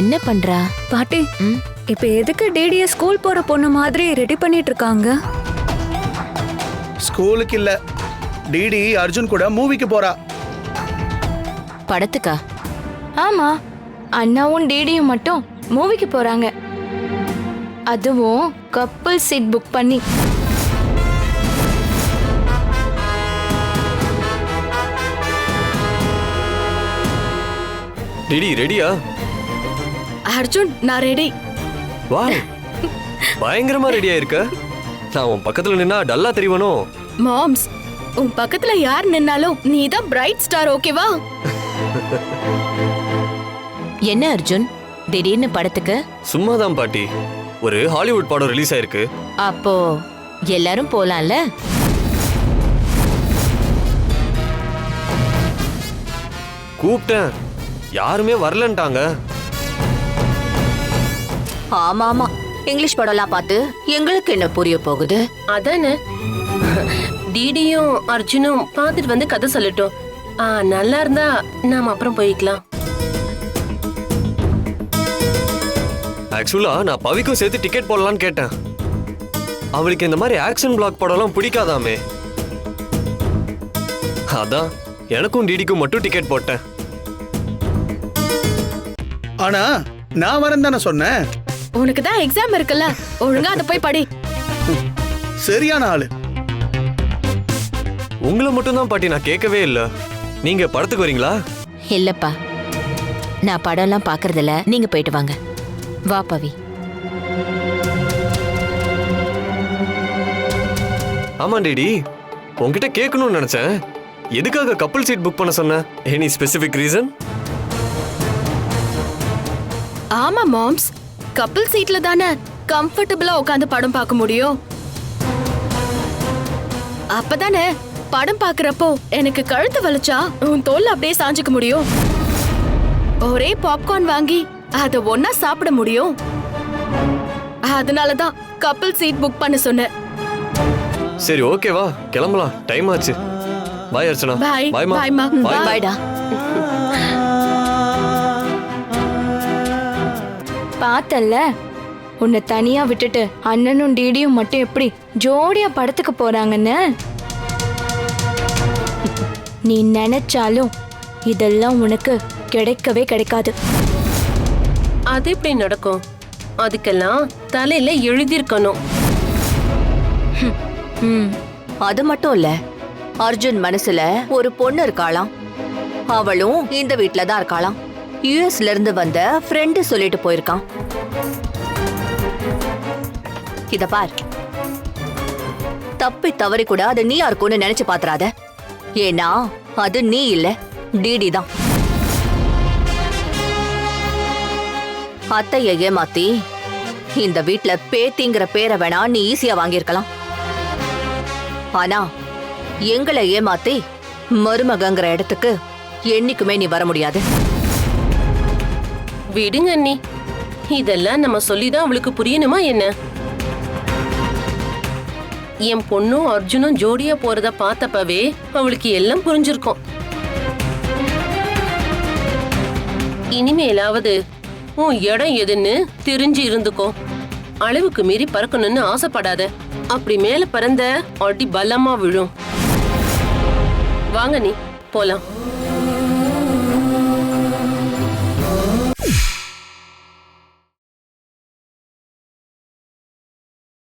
என்ன பண்றா? பாட்டி இப்ப எதுக்கு டிடிய ஸ்கூல் போற பொண்ணு மாதிரி ரெடி பண்ணிட்டு இருக்காங்க ஸ்கூலுக்கு இல்ல. டிடி அர்ஜுன் கூட மூவிக்கு போறா. படத்துக்கா? ஆமா அண்ணாவும் டிடியும் மட்டும் மூவிக்கு போறாங்க. அதுவும் கப்பல் சீட் புக் பண்ணி. டிடி ரெடியா? அர்ஜுன் நான் ரெடி வா பயங்கரமா ரெடியா இருக்க நான் உன் பக்கத்துல நின்னா டல்லா தெரியவனோ மாம்ஸ் உன் பக்கத்துல யார் நின்னாலும் நீ தான் பிரைட் ஸ்டார் ஓகேவா என்ன அர்ஜுன்? திடீர்னு படத்துக்கு? சும்மாதான் பாட்டி. ஒரு ஹாலிவுட் படம் ரிலீஸ் ஆயிருக்கு. அப்போ எல்லாரும் போலாம்ல? கூப்பிட்டேன். யாருமே வரலன்ட்டாங்க. ஆமா ஆமா இங்கிலீஷ் படம்லாம் பார்த்து எங்களுக்கு என்ன புரிய போகுது? அதானே? டிடியும் அர்ஜுனும் பார்த்துட்டு வந்து கதை சொல்லட்டும். ஆ நல்லா இருந்தா நாம அப்புறம் போய்க்கலாம். ஆக்சுவலா நான் பவிக்கும் சேர்த்து டிக்கெட் போடலான்னு கேட்டேன். அவளுக்கு இந்த மாதிரி ஆக்ஷன் பிளாக் படம்லாம் பிடிக்காதாமே. அதான் எனக்கும் டிடிக்கும் மட்டும் டிக்கெட் போட்டேன். ஆனா நான் வரேன் தானே சொன்னேன்? உனக்கு தான் எக்ஸாம் இருக்குல்ல? ஒழுங்கா அதை போய் படி. சரியான ஆளு. உங்களை மட்டும் தான் பாட்டி நான் கேட்கவே இல்லை. நீங்க படத்துக்கு வரீங்களா? இல்லப்பா. நான் படம்லாம் பார்க்கறதில்ல. நீங்க போயிட்டு வாங்க. வா பவி. ஆமா டிடி உன்கிட்ட கேட்கணும்னு நினைச்சேன். எதுக்காக கப்பல் சீட் புக் பண்ண சொன்ன? எனி ஸ்பெசிபிக் ரீசன் ஆமா மாம்ஸ் கப்பல் சீட்ல தானே கம்ஃபர்டபுளா உட்காந்து படம் பார்க்க முடியும்? அப்பதானே படம் பார்க்கறப்போ எனக்கு கழுத்து வலிச்சா உன் தோல்ல அப்படியே சாஞ்சுக்க முடியும்? ஒரே பாப்கார்ன் வாங்கி அத ஒன்னா சாப்பிட முடியும்? அதனாலதான் கப்பல் சீட் புக் பண்ண சொன்னேன். சரி ஓகேவா கிளம்பலாம். டைம் ஆச்சு. பாய் அர்ச்சனா. Bye. பாய்மா Bye, மா. Bye. Bye. பாய்டா பார்த்தல்ல? உன்னை தனியா விட்டுட்டு அண்ணனும் டிடியும் மட்டும் எப்படி ஜோடியா படத்துக்கு போறாங்கன்னு? நீ நினைச்சாலும் இதெல்லாம் உனக்கு கிடைக்கவே கிடைக்காது. அது எப்படி நடக்கும்? அதுக்கெல்லாம் தலையில எழுதியிருக்கணும். அது மட்டும் இல்ல. அர்ஜுன் மனசுல ஒரு பொண்ணு இருக்காளாம். அவளும் இந்த வீட்ல தான் இருக்காளாம். யுஎஸ்ல இருந்து வந்த ஃப்ரெண்டு சொல்லிட்டு போயிருக்கான். இத பார். தப்பி தவறி கூட அது நீயா இருக்கும்னு நினைச்சு பாத்துறாத. ஏன்னா அது நீ இல்ல டிடி தான். அத்தைய ஏமாத்தி இந்த வீட்ல பேத்திங்கிற பேரை வேணா நீ ஈஸியா வாங்கியிருக்கலாம். ஆனா எங்களை ஏமாத்தி மருமகங்கிற இடத்துக்கு என்னைக்குமே நீ வர முடியாது. விடுங்க அண்ணி. இதெல்லாம் நம்ம சொல்லிதான் அவளுக்கு புரியணுமா என்ன? என் பொண்ணும் அர்ஜுனும் ஜோடியா போறத பார்த்தப்பவே அவளுக்கு எல்லாம் புரிஞ்சிருக்கும். இனிமேலாவது உன் இடம் எதுன்னு தெரிஞ்சு இருந்துக்கோ. அளவுக்கு மீறி பறக்கணும்னு ஆசைப்படாத. அப்படி மேல பறந்த அடி பலமா விழும். வாங்க நீ போலாம்.